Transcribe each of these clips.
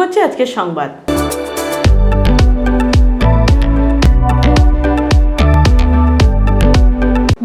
করছি আজকের সংবাদ।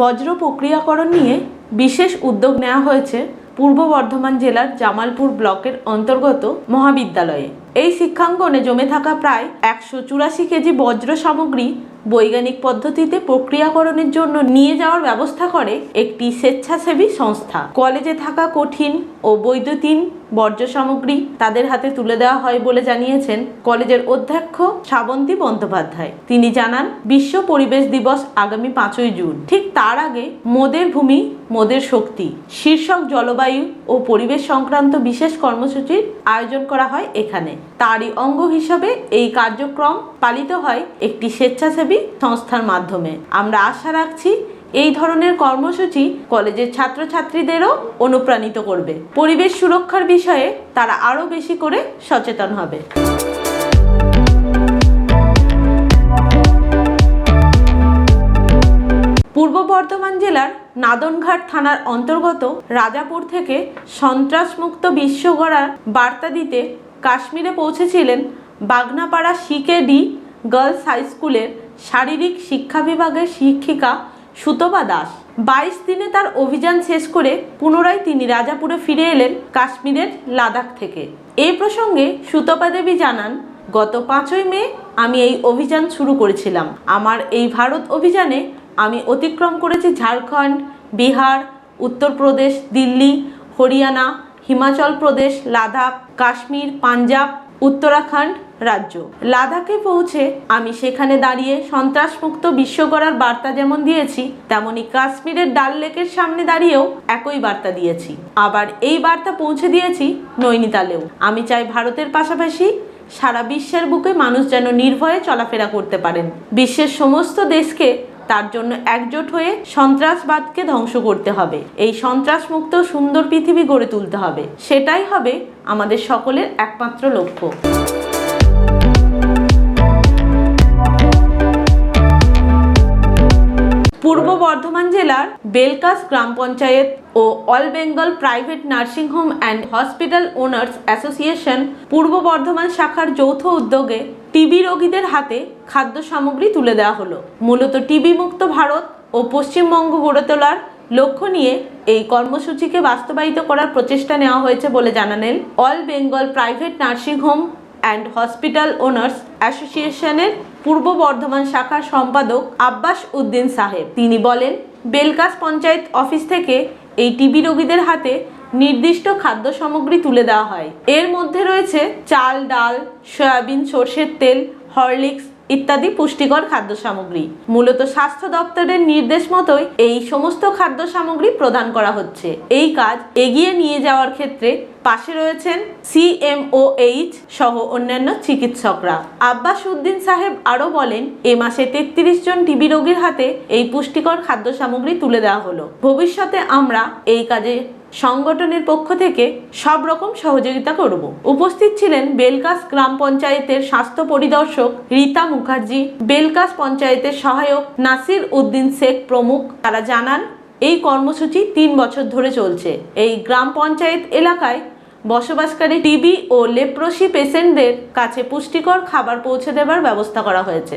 বজ্র প্রক্রিয়াকরণ নিয়ে বিশেষ উদ্যোগ নেওয়া হয়েছে পূর্ব বর্ধমান জেলার জামালপুর ব্লকের অন্তর্গত মহাবিদ্যালয়ে। এই শিক্ষাঙ্গনে জমে থাকা প্রায় একশো চুরাশি কেজি বজ্র সামগ্রী বৈজ্ঞানিক পদ্ধতিতে প্রক্রিয়াকরণের জন্য নিয়ে যাওয়ার ব্যবস্থা করে একটি স্বেচ্ছাসেবী সংস্থা। কলেজে থাকা কঠিন ও বৈদ্যুতিন বর্জ্য সামগ্রী তাদের হাতে তুলে দেওয়া হয় বলে জানিয়েছেন কলেজের অধ্যক্ষ শ্রাবন্তী বন্দ্যোপাধ্যায়। তিনি জানান, বিশ্ব পরিবেশ দিবস আগামী পাঁচই জুন। ঠিক তার আগে মোদের ভূমি, মোদের শক্তি, শীর্ষক জলবায়ু ও পরিবেশ সংক্রান্ত বিশেষ কর্মসূচির আয়োজন করা হয় এখানে। তারই অঙ্গ হিসাবে এই কার্যক্রম পালিত হয় একটি স্বেচ্ছাসেবী সংস্থার মাধ্যমে। আমরা আশা রাখছি এই ধরনের কর্মসূচি কলেজের ছাত্রছাত্রীদেরও অনুপ্রাণিত করবে। পরিবেশ সুরক্ষার বিষয়ে তারা আরও বেশি করে সচেতন হবে। পূর্ব বর্ধমান জেলার নাদনঘাট থানার অন্তর্গত রাজাপুর থেকে সন্ত্রাসমুক্ত বিশ্ব গড়ার বার্তা দিতে কাশ্মীরে পৌঁছেছিলেন বাগনাপাড়া সিকেডি গার্লস হাই স্কুলের শারীরিক শিক্ষা বিভাগের শিক্ষিকা সুতপা দাস। বাইশ দিনে তার অভিযান শেষ করে পুনরায় তিনি রাজাপুরে ফিরে এলেন কাশ্মীরের লাদাখ থেকে। এই প্রসঙ্গে সুতপা দেবী জানান, গত পাঁচই মে আমি এই অভিযান শুরু করেছিলাম। আমার এই ভারত অভিযানে আমি অতিক্রম করেছি ঝাড়খণ্ড, বিহার, উত্তরপ্রদেশ, দিল্লি, হরিয়ানা হিমাচল প্রদেশ, লাদাখ, কাশ্মীর, পাঞ্জাব, উত্তরাখণ্ড রাজ্য। লাদাখে পৌঁছে আমি সেখানে দাঁড়িয়ে সন্ত্রাসমুক্ত বিশ্ব গড়ার বার্তা যেমন দিয়েছি, তেমনি কাশ্মীরের ডাল লেকের সামনে দাঁড়িয়েও একই বার্তা দিয়েছি। আবার এই বার্তা পৌঁছে দিয়েছি নৈনিতালেও। আমি চাই ভারতের পাশাপাশি সারা বিশ্বের বুকে মানুষ যেন নির্ভয়ে চলাফেরা করতে পারেন। বিশ্বের সমস্ত দেশকে তার জন্য একজোট হয়ে সন্ত্রাসবাদকে ধ্বংস করতে হবে। এই সন্ত্রাসমুক্ত সুন্দর পৃথিবী গড়ে তুলতে হবে। সেটাই হবে আমাদের সকলের একমাত্র লক্ষ্য। পূর্ব বর্ধমান জেলার বেলকাস গ্রাম পঞ্চায়েত ও all Bengal private nursing home and hospital owners association পূর্ব বর্ধমান শাখার যৌথ উদ্যোগে টিবি রোগীদের হাতে খাদ্য সামগ্রী তুলে দেওয়া হলো। মূলত টিবি মুক্ত ভারত ও পশ্চিমবঙ্গ গড়ে তোলার লক্ষ্য নিয়ে এই কর্মসূচিকে বাস্তবায়িত করার প্রচেষ্টা নেওয়া হয়েছে বলে জানালেন all Bengal private nursing home and hospital owners অ্যাসোসিয়েশনের পূর্ব বর্ধমান শাখার সম্পাদক আব্বাস উদ্দিন সাহেব। তিনি বলেন বেলকাস পঞ্চায়েত অফিস থেকে এই টিবি রোগীদের হাতে নির্দিষ্ট খাদ্য সামগ্রী তুলে দেওয়া হয়। এর মধ্যে রয়েছে চাল, ডাল, সয়াবিন, সর্ষের তেল, হরলিক্স ইত্যাদি পুষ্টিকর খাদ্য সামগ্রী মূলত স্বাস্থ্য দপ্তরের নির্দেশ মতোই এই সমস্ত খাদ্য সামগ্রী প্রদান করা হচ্ছে। এই কাজ এগিয়ে নিয়ে যাওয়ার ক্ষেত্রে পাশে রয়েছেন সিএমওএইচ সহ অন্যান্য চিকিৎসকরা। আব্বাস উদ্দিন সাহেব আরও বলেন, এ মাসে তেত্রিশ জন টিবি রোগীর হাতে এই পুষ্টিকর খাদ্য সামগ্রী তুলে দেওয়া হলো। ভবিষ্যতে আমরা এই কাজে সংগঠনের পক্ষ থেকে সব রকম সহযোগিতা করব। উপস্থিত ছিলেন বেলকাস গ্রাম পঞ্চায়েতের স্বাস্থ্য পরিদর্শক রীতা মুখার্জি, বেলকাস পঞ্চায়েতের সহায়ক নাসির উদ্দিন শেখ প্রমুখ। তারা জানান, এই কর্মসূচি তিন বছর ধরে চলছে। এই গ্রাম পঞ্চায়েত এলাকায় বসবাসকারী টিবি ও লেপ্রসি পেশেন্টদের কাছে পুষ্টিকর খাবার পৌঁছে দেবার ব্যবস্থা করা হয়েছে।